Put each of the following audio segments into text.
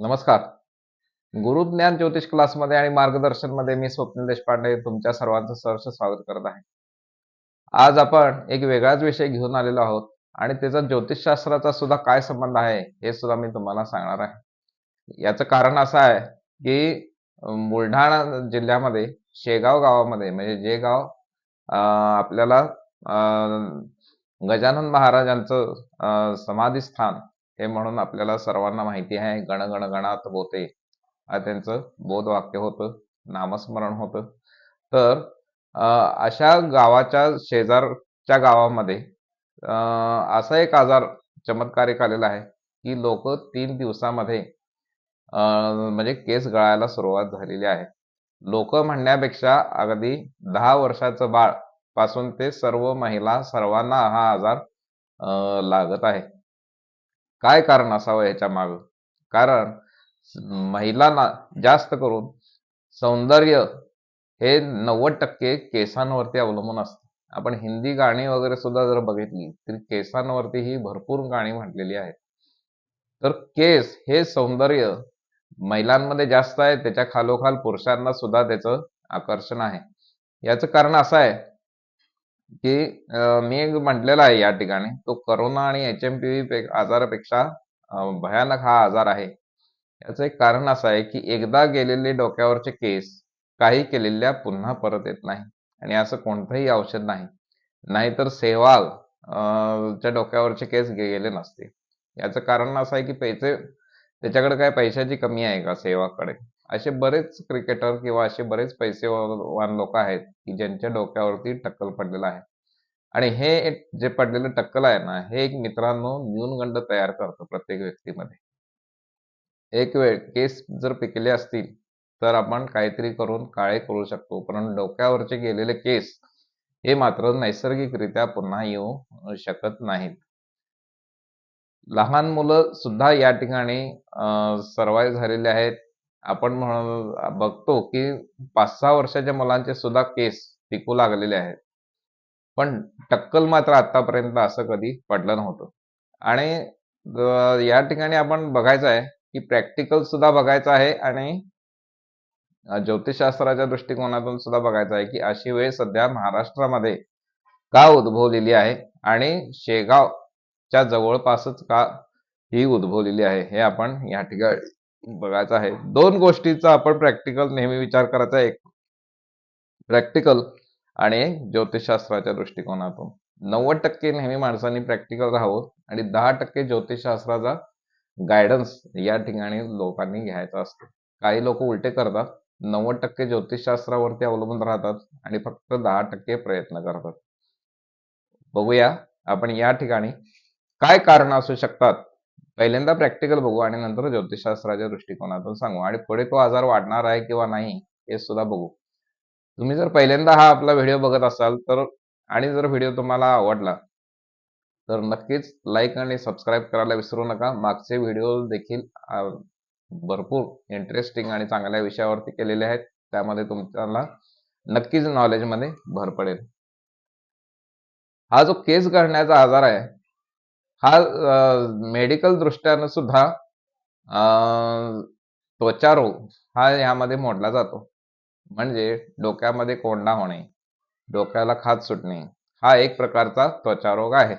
नमस्कार. गुरुज्ञान ज्योतिष क्लासमध्ये आणि मार्गदर्शनमध्ये मी स्वप्नील देशपांडे तुमच्या सर्वांचं सहर्ष स्वागत करत आहे. आज आपण एक वेगळाच विषय घेऊन आलेलो आहोत आणि त्याचा ज्योतिषशास्त्राचा सुद्धा काय संबंध आहे हे सुद्धा मी तुम्हाला सांगणार आहे. याचं कारण असं आहे की बुलढाणा जिल्ह्यामध्ये शेगाव गावामध्ये म्हणजे जे गाव आपल्याला अं, गजानन महाराजांचं अं, समाधीस्थान हे म्हणून आपल्याला सर्वांना माहिती आहे गण गण गणात होते. त्यांचं बोध वाक्य होतं नामस्मरण होतं. तर अशा गावाच्या शेजारच्या गावामध्ये असा एक आजार चमत्कारिक आलेला आहे की लोक तीन दिवसामध्ये म्हणजे केस गळायला सुरुवात झालेली आहे. लोक म्हणण्यापेक्षा अगदी दहा वर्षाचं बाळपासून ते सर्व महिला सर्वांना हा आजार लागत आहे. काय कारण असावं याच्या माग? कारण महिलांना जास्त करून सौंदर्य हे नव्वद टक्के केसांवरती अवलंबून असतं. आपण हिंदी गाणी वगैरे सुद्धा जर बघितली तरी केसांवरती ही भरपूर गाणी म्हटलेली आहेत. तर केस हे सौंदर्य महिलांमध्ये जास्त आहे त्याच्या खालोखाल पुरुषांना सुद्धा त्याचं आकर्षण आहे. याचं कारण असं आहे की अं, मी एक म्हटलेलं आहे या ठिकाणी तो करोना आणि एच एम पी व्ही आजारापेक्षा अं, भयानक हा आजार आहे. याचं एक कारण असं आहे की एकदा गेलेले डोक्यावरचे केस काही केलेल्या पुन्हा परत येत नाही. आणि असं कोणतंही औषध नाही. नाहीतर सेहवाग च्या डोक्यावरचे केस गेले नसते. याचं कारण असं आहे की पैसे त्याच्याकडे काय पैशाची कमी आहे का सेहवागकडे असे बरेच क्रिकेटर किंवा असे बरेच पैसेवान लोक आहेत की ज्यांच्या डोक्यावरती टक्कल पडलेला आहे. आणि हे एक जे पडलेलं टक्कल आहे ना हे एक मित्रांनो न्यूनगंड तयार करतो प्रत्येक व्यक्तीमध्ये. एक वेळ केस जर पिकले असतील तर आपण काहीतरी करून काळे करू शकतो. पण डोक्यावरचे गेलेले केस हे मात्र नैसर्गिकरित्या पुन्हा येऊ शकत नाहीत. लहान मुलं सुद्धा या ठिकाणी सर्वाईव्ह झालेले आहेत. आपण बघतो की पाच सहा वर्षाच्या मुलांचे सुद्धा केस टिकू लागलेले आहेत. पण टक्कल मात्र आतापर्यंत असं कधी पडलं नव्हतं. आणि या ठिकाणी आपण बघायचं आहे की प्रॅक्टिकल सुद्धा बघायचं आहे आणि ज्योतिषशास्त्राच्या दृष्टिकोनातून सुद्धा बघायचं आहे की अशी वेळ सध्या महाराष्ट्रामध्ये का उद्भवलेली आहे आणि शेगावच्या जवळपासच का ही उद्भवलेली आहे हे आपण या ठिकाणी बघायचं आहे. दोन गोष्टीचा आपण प्रॅक्टिकल नेहमी विचार करायचा एक प्रॅक्टिकल आणि एक ज्योतिषशास्त्राच्या दृष्टिकोनातून. नव्वद टक्के नेहमी माणसांनी प्रॅक्टिकल राहावं आणि दहा टक्के ज्योतिषशास्त्राचा गायडन्स या ठिकाणी लोकांनी घ्यायचा असतो. काही लोक उलटे करतात. नव्वद टक्के ज्योतिषशास्त्रावरती अवलंबून राहतात आणि फक्त दहा टक्के प्रयत्न करतात. बघूया आपण या ठिकाणी काय कारण असू शकतात. पहिल्यांदा प्रॅक्टिकल बघू आणि नंतर ज्योतिषशास्त्राच्या दृष्टिकोनातून सांगू. आणि पुढे तो आजार वाढणार आहे किंवा नाही हे सुद्धा बघू. तुम्ही जर पहिल्यांदा हा आपला व्हिडिओ बघत असाल तर आणि जर व्हिडिओ तुम्हाला आवडला तर नक्कीच लाईक आणि सबस्क्राईब करायला विसरू नका. मागचे व्हिडिओ देखील भरपूर इंटरेस्टिंग आणि चांगल्या विषयावरती केलेले आहेत. त्यामध्ये तुमच्याला नक्कीच नॉलेजमध्ये भर पडेल. हा जो केस गळण्याचा आजार आहे हा मेडिकल दृष्ट्यानं सुद्धा अं, त्वचारोग हा यामध्ये मोडला जातो. म्हणजे डोक्यामध्ये कोंडा होणे डोक्याला खाज सुटणे हा एक प्रकारचा त्वचारोग आहे.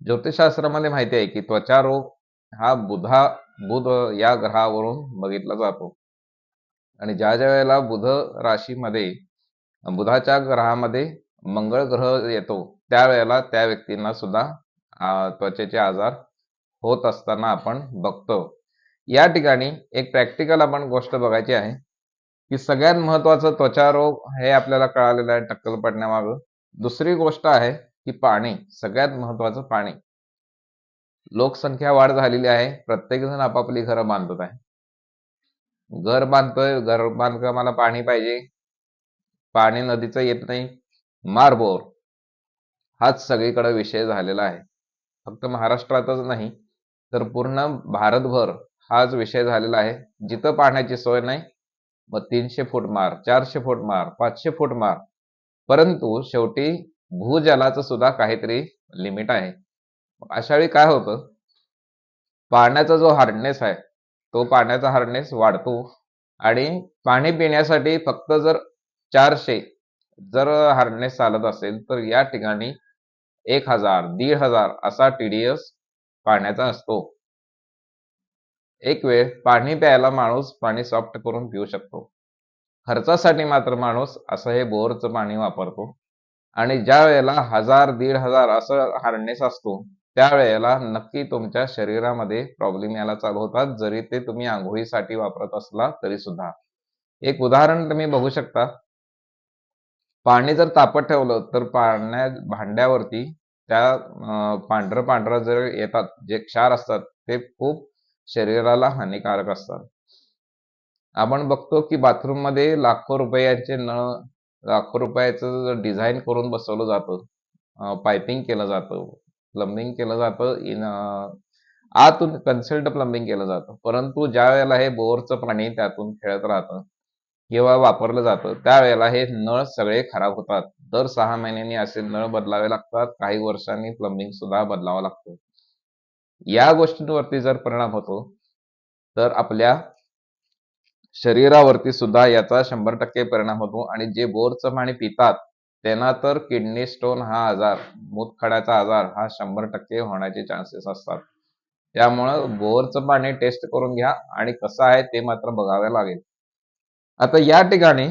ज्योतिषशास्त्रामध्ये माहिती आहे की त्वचारोग हा बुधा बुध या ग्रहावरून बघितला जातो. आणि ज्या ज्या वेळेला बुध राशीमध्ये बुधाच्या ग्रहामध्ये मंगळ ग्रह येतो त्यावेळेला त्या व्यक्तींना सुद्धा त्वचेचे आजार होत असताना आपण बघतो. या ठिकाणी एक प्रॅक्टिकल आपण गोष्ट बघायची आहे की सगळ्यात महत्वाचं त्वचारोग हे आपल्याला कळालेलं आहे टक्कल पडण्यामागं. दुसरी गोष्ट आहे की पाणी सगळ्यात महत्वाचं पाणी. लोकसंख्या वाढ झालेली आहे प्रत्येक जण आपापली घरं बांधत आहे. घर बांधतोय घर बांधकामाला पाणी पाहिजे. पाणी नदीचं येत नाही मारबोर. हाच सगळीकडे विषय झालेला आहे. फक्त महाराष्ट्रातच नाही तर पूर्ण भारतभर हाच विषय झालेला आहे. जिथं पाण्याची सोय नाही मग तीनशे फूट मार चारशे फूट मार पाचशे फूट मार. परंतु शेवटी भूजलाचं सुद्धा काहीतरी लिमिट आहे. अशा वेळी काय होतं? पाण्याचा जो हार्डनेस आहे तो पाण्याचा हार्डनेस वाढतो. आणि पाणी पिण्यासाठी फक्त जर चारशे जर हार्डनेस चालत असेल तर या ठिकाणी एक हजार दीड हजार असा टीडीएस पाण्याचा असतो. एक वेळ पाणी प्यायला माणूस पाणी सॉफ्ट करून पिऊ शकतो. खर्चासाठी मात्र माणूस असं हे बोरचं पाणी वापरतो. आणि ज्या वेळेला हजार दीड हजार असं हार्डनेस असतो त्यावेळेला नक्की तुमच्या शरीरामध्ये प्रॉब्लेम यायला चालू होतात. जरी ते तुम्ही आंघोळीसाठी वापरत असला तरी सुद्धा. एक उदाहरण तुम्ही बघू शकता. पाणी जर तापत ठेवलं तर पाण्या भांड्यावरती त्या पांढरं पांढरं जर येतात जे क्षार असतात ते खूप शरीराला हानिकारक असतात. आपण बघतो की बाथरूममध्ये लाखो रुपयांचे नळ लाखो रुपयाचं डिझाईन करून बसवलं जातं पायपिंग केलं जातं प्लंबिंग केलं जातं इन आतून कन्सल्ट प्लंबिंग केलं जातं. परंतु ज्या वेळेला हे बोरचं पाणी त्यातून खेळत राहतं किंवा वापरलं जातं त्यावेळेला हे नळ सगळे खराब होतात. दर सहा महिन्यांनी असे नळ बदलावे लागतात. काही वर्षांनी प्लंबिंग सुद्धा बदलावा लागतो. या गोष्टींवरती जर परिणाम होतो तर आपल्या शरीरावरती सुद्धा याचा शंभर टक्के परिणाम होतो. आणि जे बोरचं पाणी पितात त्यांना तर किडनी स्टोन हा आजार मूतखड्याचा आजार हा शंभर टक्के होण्याचे चान्सेस असतात. त्यामुळं बोरचं पाणी टेस्ट करून घ्या. आणि कसं आहे ते मात्र बघावे लागेल. आता या ठिकाणी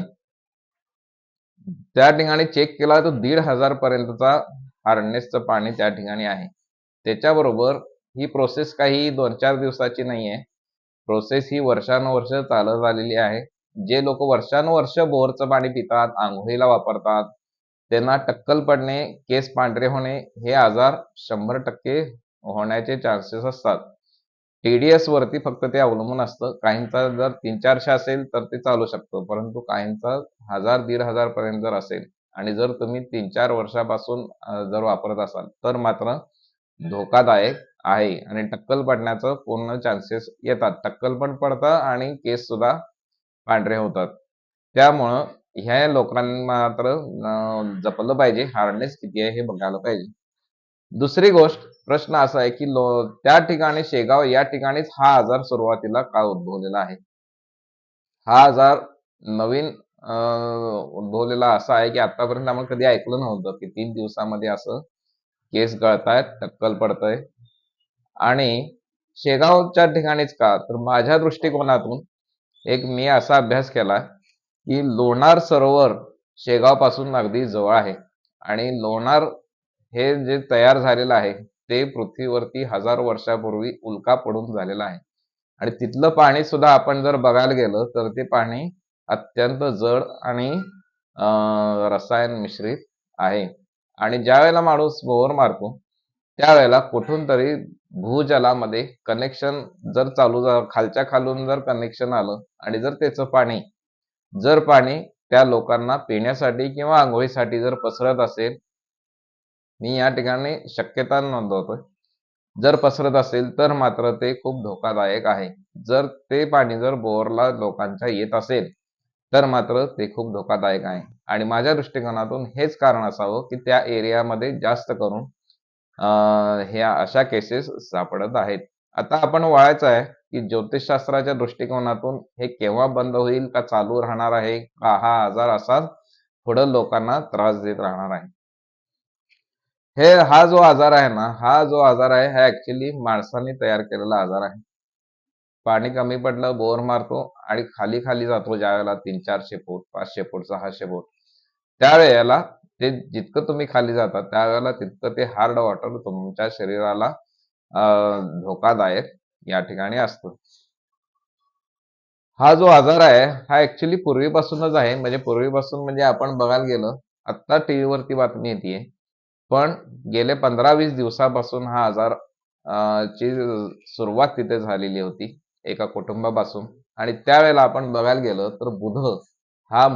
त्या ठिकाणी चेक केला तर दीड हजार पर्यंतचा हार्डनेसचं पाणी त्या ठिकाणी आहे. त्याच्याबरोबर ही प्रोसेस काही दोन चार दिवसाची नाही आहे. प्रोसेस ही वर्षानुवर्ष चालत आलेली आहे. जे लोक वर्षानुवर्ष बोरचं पाणी पितात आंघोळीला वापरतात त्यांना टक्कल पडणे केस पांढरे होणे हे आजार शंभर टक्के होण्याचे चान्सेस असतात. टीडीएस वरती फक्त ते अवलंबून असतं. काहींचा जर तीन चारशे असेल तर ते चालू शकतं. परंतु काहींचा हजार दीड हजार पर्यंत जर असेल आणि जर तुम्ही तीन चार वर्षापासून जर वापरत असाल तर मात्र धोकादायक आहे आणि टक्कल पडण्याचं पूर्ण चान्सेस येतात. टक्कल पण पडतं आणि केस सुद्धा पांढरे होतात. त्यामुळं ह्या लोकांना मात्र जपलं पाहिजे. हार्डनेस किती आहे हे बघायला पाहिजे. दुसरी गोष्ट प्रश्न असा आहे की लो त्या ठिकाणी शेगाव या ठिकाणीच हा आजार सुरुवातीला का उद्भवलेला आहे? हा आजार नवीन उद्भवलेला असा आहे की आतापर्यंत आपण कधी ऐकलं नव्हतं की तीन दिवसामध्ये असं केस गळतायत टक्कल पडतंय. आणि शेगावच्या ठिकाणीच का? तर माझ्या दृष्टिकोनातून एक मी असा अभ्यास केला की लोणार सरोवर शेगावपासून अगदी जवळ आहे. आणि लोणार हे जे तयार झालेलं आहे ते पृथ्वीवरती हजार वर्षापूर्वी उल्का पडून झालेलं आहे. आणि तिथलं पाणी सुद्धा आपण जर बघायला गेलं तर ते पाणी अत्यंत जड आणि रसायन मिश्रित आहे. आणि ज्या वेळेला माणूस बोअर मारतो त्यावेळेला कुठून तरी भूजलामध्ये कनेक्शन जर चालू खालच्या खालून जर कनेक्शन आलं आणि जर त्याचं पाणी जर पाणी त्या लोकांना पिण्यासाठी किंवा आंघोळीसाठी जर पसरत असेल मी या ठिकाणी शक्यता नोंदवतोय. जर पसरत असेल तर मात्र ते खूप धोकादायक आहे. जर ते पाणी जर बोरला लोकांच्या येत असेल तर मात्र ते खूप धोकादायक आहे. आणि माझ्या दृष्टिकोनातून हेच कारण असावं की त्या एरियामध्ये जास्त करून ह्या अशा केसेस सापडत आहेत. आता आपण वळायचं आहे की ज्योतिषशास्त्राच्या दृष्टिकोनातून हे केव्हा बंद होईल का चालू राहणार आहे का हा आजार असाच पुढं लोकांना त्रास देत राहणार आहे. हे हा जो आजार आहे ना हा जो आजार आहे हा ऍक्च्युली माणसाने तयार केलेला आजार आहे. पाणी कमी पडलं बोर मारतो आणि खाली खाली जातो ज्या वेळेला तीन चारशे फूट पाचशे फूट सहाशे फूट त्यावेळेला ते जितकं तुम्ही खाली जाता त्यावेळेला तितकं ते हार्ड वॉटर तुमच्या शरीराला धोकादायक या ठिकाणी असतो. हा जो आजार आहे हा ऍक्च्युली पूर्वीपासूनच आहे. म्हणजे पूर्वीपासून म्हणजे आपण बघायला गेलं आत्ता टीव्हीवरती बातमी येते पण गेले पंधरा वीस दिवसापासून हा आजार ची सुरुवात तिथे झालेली होती एका कुटुंबापासून. आणि त्यावेळेला आपण बघायला गेलो तर बुध हा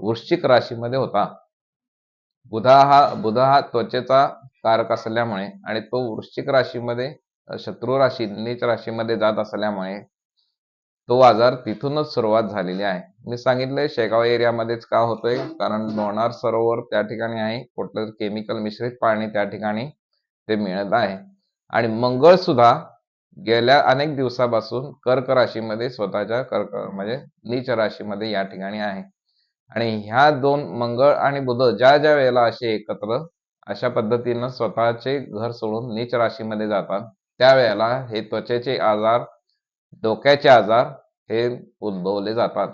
वृश्चिक राशीमध्ये होता. बुधा हा बुध हा त्वचेचा कारक असल्यामुळे आणि तो वृश्चिक राशीमध्ये शत्रू राशी नीच राशीमध्ये जात असल्यामुळे तो आजार तिथूनच सुरुवात झालेली आहे. मी सांगितलंय शेगाव एरियामध्येच का होतोय? कारण लोणार सरोवर त्या ठिकाणी आहे. कुठलं केमिकल मिश्रित पाणी त्या ठिकाणी ते मिळत आहे. आणि मंगळ सुद्धा गेल्या अनेक दिवसापासून कर्क राशीमध्ये स्वतःच्या कर्क म्हणजे नीच राशीमध्ये या ठिकाणी आहे. आणि ह्या दोन मंगळ आणि बुध ज्या ज्या वेळेला असे एकत्र अशा पद्धतीनं स्वतःचे घर सोडून नीच राशीमध्ये जातात त्यावेळेला हे त्वचेचे आजार डोक्याचे आजार हे उद्भवले जातात.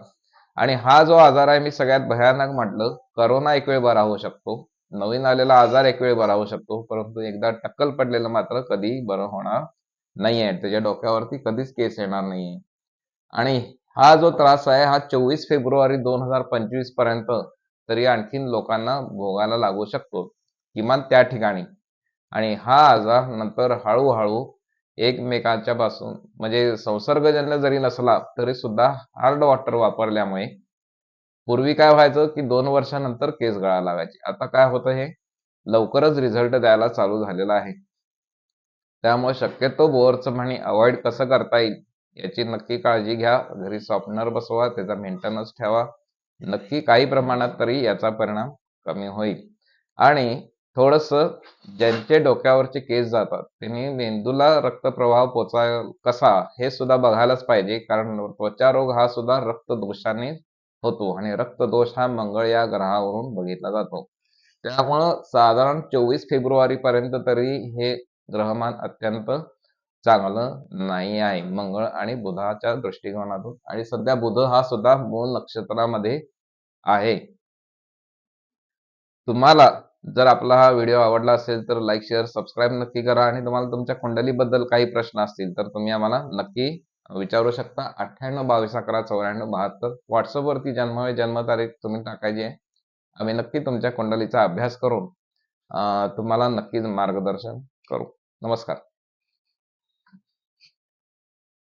आणि हा जो आजार आहे मी सगळ्यात भयानक म्हटलं करोना एक वेळ बरा होऊ शकतो. नवीन आलेला आजार एक वेळ बरा होऊ शकतो. परंतु एकदा टक्कल पडलेलं मात्र कधी बरं होणार नाहीये. त्याच्या डोक्यावरती कधीच केस येणार नाहीये. आणि हा जो त्रास आहे हा चोवीस फेब्रुवारी दोन हजार पंचवीसपर्यंत तरी आणखीन लोकांना भोगायला लागू शकतो. किमान त्या ठिकाणी. आणि हा आजार नंतर हळूहळू एकमेकांच्या पासून म्हणजे संसर्गजन्य जरी नसला तरी सुद्धा हार्ड वॉटर वापरल्यामुळे पूर्वी काय व्हायचं की दोन वर्षानंतर केस गळा लागायचे. आता काय होतं हे? लवकरच रिझल्ट द्यायला चालू झालेला आहे. त्यामुळे शक्यतो बोअरचं म्हणी अवॉइड कसं करता येईल याची नक्की काळजी घ्या. घरी सॉफ्टनर बसवा त्याचा मेंटेनन्स ठेवा. नक्की काही प्रमाणात तरी याचा परिणाम कमी होईल. आणि थोडस ज्यांचे डोक्यावरचे केस जातात त्यांनी मेंदूला रक्तप्रवाह पोचा कसा हे सुद्धा बघायलाच पाहिजे. कारण त्वचा रोग हा सुद्धा रक्तदोषाने होतो आणि रक्तदोष हा मंगळ या ग्रहावरून बघितला जातो. त्यामुळं साधारण चोवीस फेब्रुवारी पर्यंत तरी हे ग्रहमान अत्यंत चांगलं नाही आहे. मंगळ आणि बुधाच्या दृष्टिकोनातून आणि सध्या बुध हा सुद्धा मूळ नक्षत्रामध्ये आहे. तुम्हाला जर आपला हा व्हिडिओ आवडला असेल तर लाईक शेअर सबस्क्राईब नक्की करा. आणि तुम्हाला तुमच्या कुंडलीबद्दल काही प्रश्न असतील तर तुम्ही आम्हाला नक्की विचारू शकता. अठ्ठ्याण्णव बावीस अकरा चौऱ्याण्णव बहात्तर व्हॉट्सअपवरती जन्म जन्मतारीख तुम्ही टाकायची आहे. आम्ही नक्की तुमच्या कुंडलीचा अभ्यास करून तुम्हाला नक्कीच मार्गदर्शन करू. नमस्कार.